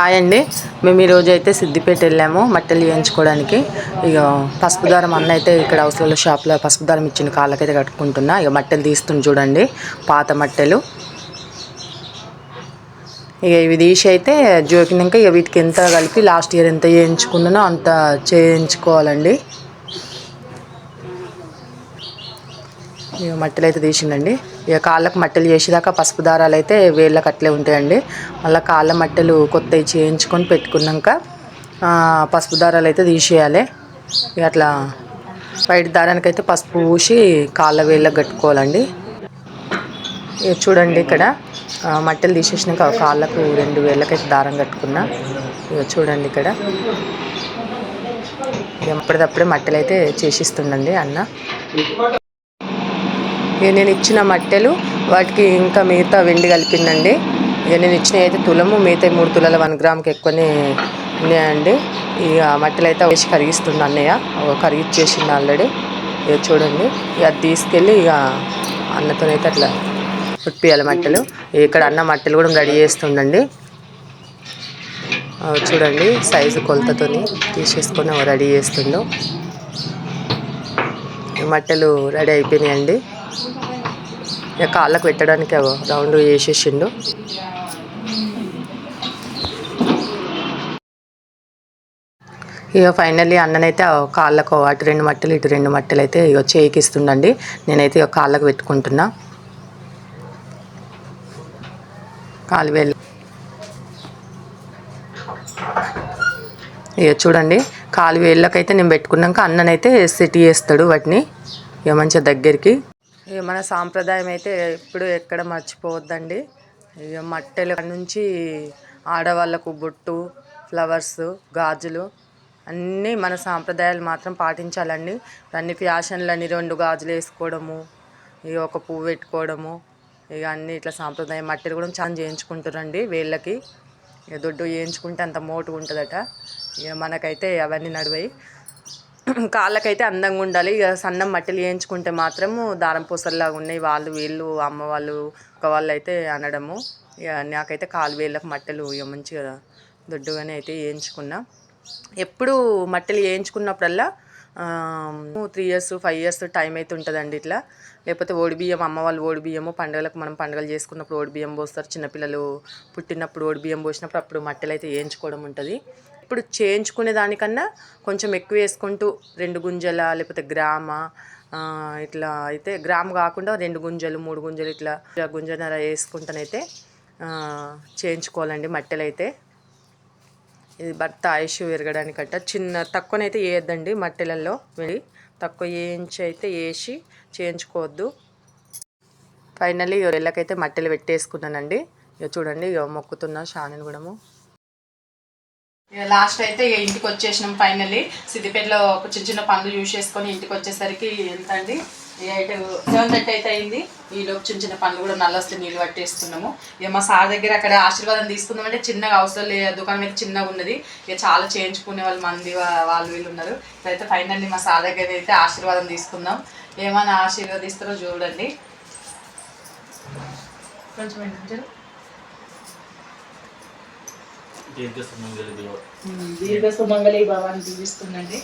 Hi అండి. మేము ఈరోజు అయితే సిద్దిపేట వెళ్ళాము మట్టెలు వేయించుకోవడానికి ఇక పసుపు దారం అన్న అయితే ఇక్కడ అవసరాల షాప్లో పసుపు దారం ఇచ్చిన కాళ్ళకైతే కట్టుకుంటున్నా. ఇక మట్టెలు తీస్తుంది చూడండి పాత మట్టెలు. ఇక ఇవి తీసి అయితే జోకినాక ఇక వీటికి ఎంత కలిపి లాస్ట్ ఇయర్ ఎంత చేయించుకున్నానో అంత చేయించుకోవాలండి. మట్టెలు అయితే తీసిండండి. ఇక కాళ్ళకు మట్టెలు చేసేదాకా పసుపు దారాలు అయితే వేళ్ళకి అట్లే ఉంటాయండి. మళ్ళీ కాళ్ళ మట్టెలు కొత్తవి చేయించుకొని పెట్టుకున్నాక పసుపు దారాలు అయితే తీసేయాలి. ఇక అట్లా వైట్ దారానికి అయితే పసుపు పూసి కాళ్ళ వేళ్ళకి కట్టుకోవాలండి. ఇక చూడండి ఇక్కడ మట్టెలు తీసేసినాక కాళ్ళకు రెండు వేళ్ళకైతే దారం కట్టుకున్నా. ఇక చూడండి ఇక్కడ. ఇక అప్పటిదప్పుడే మట్టెలు అయితే చేసిస్తుండండి అన్న. ఇక నేను ఇచ్చిన మట్టెలు వాటికి ఇంకా మిగతా వెండి కలిపిందండి. ఇక నేను ఇచ్చిన అయితే తులము మిగతా మూడు తులాల వన్ గ్రామ్కి ఎక్కువనే ఉన్నాయండి. ఇక మట్టెలు అయితే వేసి కరిగిస్తుంది అన్నయ్య. ఒక కరిగిచ్చేసింది ఆల్రెడీ. ఇక చూడండి ఇక అది తీసుకెళ్ళి ఇక అన్నతోనైతే అట్లా ఉట్పియాలి మట్టెలు. ఇక్కడ అన్న మట్టెలు కూడా రెడీ చేస్తుండండి. చూడండి సైజు కొలతతో తీసేసుకొని రెడీ చేస్తుండు. మట్టెలు రెడీ అయిపోయినాయండి. ఇక కాళ్ళకు పెట్టడానికి రౌండ్ వేసేసిండు. ఇక ఫైనల్లీ అన్ననైతే కాళ్ళకు అటు రెండు మట్టలు ఇటు రెండు మట్టలు అయితే ఇక చేయికిస్తుండండి. నేనైతే ఇక కాళ్ళకు పెట్టుకుంటున్నా. కాలు వెళ్ళి ఇక చూడండి కాలు వేళ్ళకైతే నేను పెట్టుకున్నాక అన్ననైతే సెట్ చేస్తాడు వాటిని. ఇక మంచిగా దగ్గరికి. ఇక మన సాంప్రదాయం అయితే ఎప్పుడు ఎక్కడ మర్చిపోవద్దండి. ఇక మట్టెల నుంచి ఆడవాళ్ళకు బొట్టు ఫ్లవర్స్ గాజులు అన్నీ మన సాంప్రదాయాలు మాత్రం పాటించాలండి. అన్ని ఫ్యాషన్లని రెండు గాజులు వేసుకోవడము ఇక ఒక పువ్వు పెట్టుకోవడము ఇక అన్నీ ఇట్లా సాంప్రదాయం. మట్టెలు కూడా చాలా చేయించుకుంటారండి వేళ్ళకి. ఇక దొడ్డు వేయించుకుంటే అంత మోటుగా ఉంటుందట. ఇక మనకైతే అవన్నీ నడివాయి. కాళ్ళకైతే అందంగా ఉండాలి. ఇక సన్నం మట్టెలు వేయించుకుంటే మాత్రము దారం పూసల్లాగా ఉన్నాయి. వాళ్ళు వీళ్ళు అమ్మ వాళ్ళు ఒక వాళ్ళు అయితే అనడము. ఇక నాకైతే కాలు వేళ్ళకు మట్టెలు ఇక మంచిగా దొడ్డుగానే అయితే వేయించుకున్నా. ఎప్పుడు మట్టెలు వేయించుకున్నప్పుడల్లా three years five years time అయితే ఉంటుందండి ఇట్లా. లేకపోతే ఓడి బియ్యం అమ్మ వాళ్ళు ఓడి బియ్యము పండుగలకు మనం పండుగలు చేసుకున్నప్పుడు ఓడి బియ్యం పోస్తారు. చిన్నపిల్లలు పుట్టినప్పుడు ఓడి బియ్యం పోసినప్పుడు అప్పుడు మట్టెలు అయితే వేయించుకోవడం ఉంటుంది. ఇప్పుడు చేయించుకునే దానికన్నా కొంచెం ఎక్కువ వేసుకుంటూ రెండు గుంజల లేకపోతే గ్రామ ఇట్లా అయితే గ్రామ్ కాకుండా రెండు గుంజలు మూడు గుంజలు ఇట్లా గుంజనర వేసుకుంటానైతే చేయించుకోవాలండి మట్టెలు అయితే ఇది భర్త ఆయుష్ పెరగడానికట చిన్న తక్కువనైతే వేయద్దండి మట్టెలలో. వెళ్ళి తక్కువ వేయించి అయితే వేసి చేయించుకోవద్దు. ఫైనల్లీ వెళ్ళకైతే మట్టెలు పెట్టేసుకున్నానండి. ఇక చూడండి ఇక మొక్కుతున్నా షానిని కూడాము లాస్ట్ అయితే ఇక ఇంటికి వచ్చేసినాం ఫైనల్లీ సిద్దిపేటలో ఒక చిన్న చిన్న పనులు యూజ్ చేసుకొని ఇంటికి వచ్చేసరికి ఎంత అండి ఎయిట్ సెవెన్ థర్టీ అయితే అయింది. ఈలోపు చిన్న చిన్న పనులు కూడా నల్లొస్తే నీళ్ళు పట్టేస్తున్నాము. ఇక మా సార్ దగ్గర అక్కడ ఆశీర్వాదం తీసుకుందామంటే చిన్నగా అవసరం లేదు. దుకాణం అయితే చిన్నగా ఉన్నది. ఇక చాలా చేయించుకునే వాళ్ళు మంది వాళ్ళు వీళ్ళు ఉన్నారు. ఇప్పుడైతే ఫైనల్లీ మా సార్ దగ్గర అయితే ఆశీర్వాదం తీసుకుందాం. ఏమైనా ఆశీర్వాదిస్తారో చూడండి. కొంచెం దీర్ఘ సుమంగళి దీర్ఘ సుమంగళి భవాన్ని దీవిస్తుందండి.